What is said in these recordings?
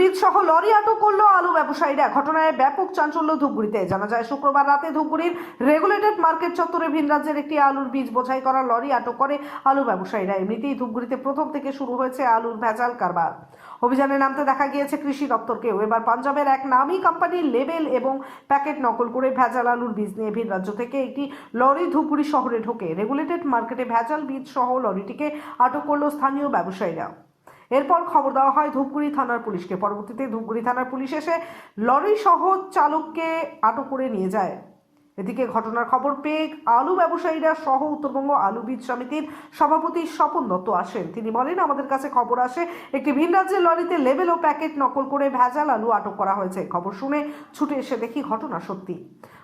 বীজ সহ লরি আটক করল আলু ব্যবসায়ীরা। ঘটনায় ব্যাপক চাঞ্চল্য ধূপগুড়িতে। জানা যায়, শুক্রবার রাতে ধূপগুড়ির রেগুলেটেড মার্কেট চত্বরে ভিন রাজ্যের একটি আলুর বীজ বোঝাই করা লরি আটক করে আলু ব্যবসায়ীরা। এমনিতেই ধূপগুড়িতে প্রথম থেকে শুরু হয়েছে আলুর ভেজাল কারবার। অভিযানে নামতে দেখা গিয়েছে কৃষি দপ্তরকেও। এবার পাঞ্জাবের এক নামী কোম্পানির লেবেল এবং প্যাকেট নকল করে ভেজাল আলুর বীজ নিয়ে ভিন রাজ্য থেকে একটি লরি ধূপগুড়ি শহরে ঢোকে। রেগুলেটেড মার্কেটে ভেজাল বীজ সহ লরিটিকে আটক করল স্থানীয় ব্যবসায়ীরা। এরপর খবর দেওয়া হয় ধূপগুড়ি থানার পুলিশকে। পরবর্তীতে ধূপগুড়ি থানার পুলিশ এসে লরি সহ চালককে আটক করে নিয়ে যায়। এদিকে ঘটনার খবর পেয়ে আলু ব্যবসায়ীরা সহ উত্তরবঙ্গ আলু বীজ সমিতির সভাপতি স্বপন দত্ত আসেন। তিনি বলেন, আমাদের কাছে খবর আসে, একটি ভিন রাজ্যের লরিতে লেবেল ও প্যাকেট নকল করে ভেজাল আলু আটক করা হয়েছে। খবর শুনে ছুটে এসে দেখি ঘটনা সত্যি।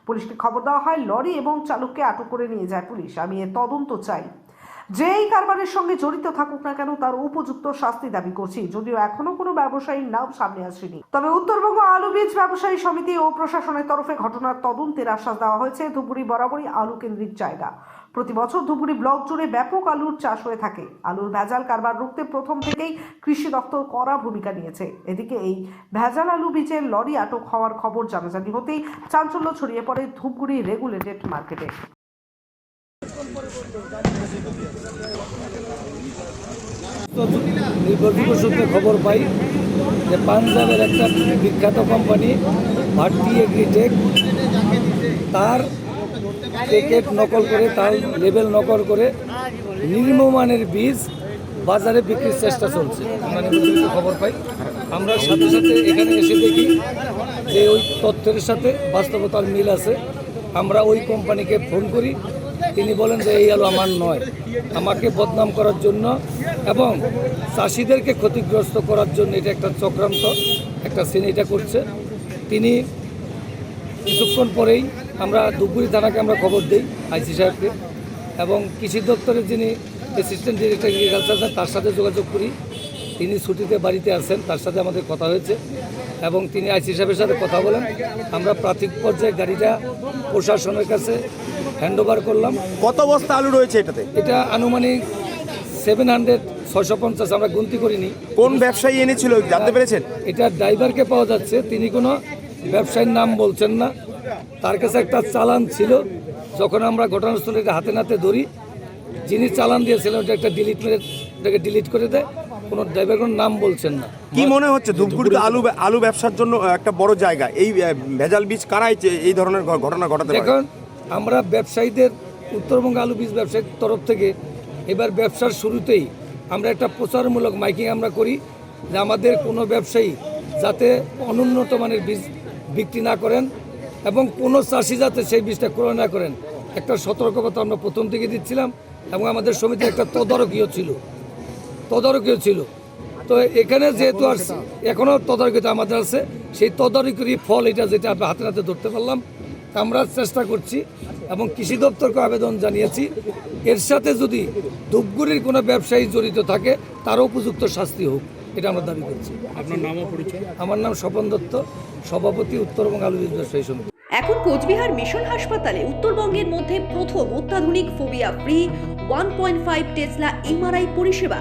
পুলিশকে খবর দেওয়া হয়, লরি এবং চালককে আটক করে নিয়ে যায় পুলিশ। আমি এর তদন্ত চাই। যে এই কারবারের সঙ্গে জড়িত থাকুক না কেন, তার উপযুক্ত শাস্তি দাবি করছি। যদিও এখনও কোনো ব্যবসায়ীর নাম সামনে আসেনি। তবে উত্তরবঙ্গ আলু বীজ ব্যবসায়ী সমিতি ও প্রশাসনের তরফে ঘটনার তদন্তের আশ্বাস দেওয়া হয়েছে ধুপুরি বরাবরই আলু কেন্দ্রিক জায়গা। প্রতি বছর ধুপুরি ব্লক জুড়ে ব্যাপক আলুর চাষ হয়ে থাকে। আলুর ভেজাল কারবার রুখতে প্রথম থেকেই কৃষি দপ্তর কড়া ভূমিকা নিয়েছে। এদিকে এই ভেজাল আলু বীজের লরি আটক হওয়ার খবর জানাজানি হতেই চাঞ্চল্য ছড়িয়ে পড়ে ধূপগুড়ি রেগুলেটেড মার্কেটে। সূত্রে খবর পাই যে পাঞ্জাবের একটা বিখ্যাত কোম্পানি ভারতী এগ্রিটেক তার প্যাকেট নকল করে, তার লেবেল নকল করে নিম্নমানের বীজ বাজারে বিক্রির চেষ্টা চলছে। আমরা খবর পাই। আমরা সাথে সাথে এখানে এসে দেখি যে ওই তথ্যের সাথে বাস্তবতার মিল আছে। আমরা ওই কোম্পানিকে ফোন করি তিনি বলেন যে, এই আলু আমার নয়। আমাকে বদনাম করার জন্য এবং চাষিদেরকে ক্ষতিগ্রস্ত করার জন্য এটা একটা চক্রান্ত, একটা শ্রেণি এটা করছে। তিনি কিছুক্ষণ পরেই আমরা ধুপগুড়ি থানাকে আমরা খবর দিই আইসি সাহেবকে এবং কৃষি দপ্তরের যিনি অ্যাসিস্ট্যান্ট ডিরেক্টর এগ্রিকালচার তার সাথে যোগাযোগ করি। তিনি ছুটিতে বাড়িতে আসেন তার সাথে আমাদের কথা হয়েছে। এবং তিনি আইসি সাহেবের সাথে কথা বলেন। আমরা প্রাথমিক পর্যায়ে গাড়িটা প্রশাসনের কাছে হ্যান্ড ওভার করলাম। কত বস্তা আলু রয়েছে এটাতে? এটা আনুমানিক সেভেন হান্ড্রেড ছয়শো পঞ্চাশ আমরা গুনতি করিনি। কোন ব্যবসায়ী এনেছিল জানতে পেরেছেন? এটা ড্রাইভারকে পাওয়া যাচ্ছে তিনি কোনো ব্যবসায়ীর নাম বলছেন না। তার কাছে একটা চালান ছিল যখন আমরা ঘটনাস্থলে হাতে নাতে ধরি যিনি চালান দিয়েছিলেন ওটা একটা ডিলিট মেরে ওটাকে ডিলিট করে দেয়। কোনো ড্রাইভার কোনো নাম বলছেন না। কি মনে হচ্ছে ধূপগুড়িতে আলু আলু ব্যবসার জন্য একটা বড় জায়গা এই ভেজাল বীজ কারাই এই ধরনের ঘটনা ঘটাতে পারে? দেখুন আমরা ব্যবসায়ীদের উত্তরবঙ্গ আলু বীজ ব্যবসায়ীর তরফ থেকে এবার ব্যবসার শুরুতেই আমরা একটা প্রচারমূলক মাইকিং আমরা করি যে আমাদের কোনো ব্যবসায়ী যাতে অনুন্নত মানের বীজ বিক্রি না করেন এবং কোনো চাষি যাতে সেই বীজটা ক্রয় না করেন। একটা সতর্কতা আমরা প্রথম থেকে দিচ্ছিলাম এবং আমাদের সমিতির একটা তদারকিও ছিল। তদারকিও ছিল। তো এখানে যেহেতু আর এখনও তদারকিটা আমাদের আছে সেই তদারকির ফল এটা যেটা আমরা হাতে হাতে ধরতে পারলাম। আমরা চেষ্টা করছি এবং কৃষি দপ্তরকে আবেদন জানিয়েছি। এর সাথে যদি ধূপগুড়ির কোনো ব্যবসায়ী জড়িত থাকে তারও উপযুক্ত শাস্তি হোক এটা আমরা দাবি করছি। আপনার নাম ও পরিচয়? আমার নাম স্বপন দত্ত সভাপতি উত্তরবঙ্গ আলু ব্যবসায়ী সমিতি এখন কোচবিহার মিশন হাসপাতালে উত্তরবঙ্গের মধ্যে প্রথম অত্যাধুনিক phobia free one point five tesla MRI পরিষেবা।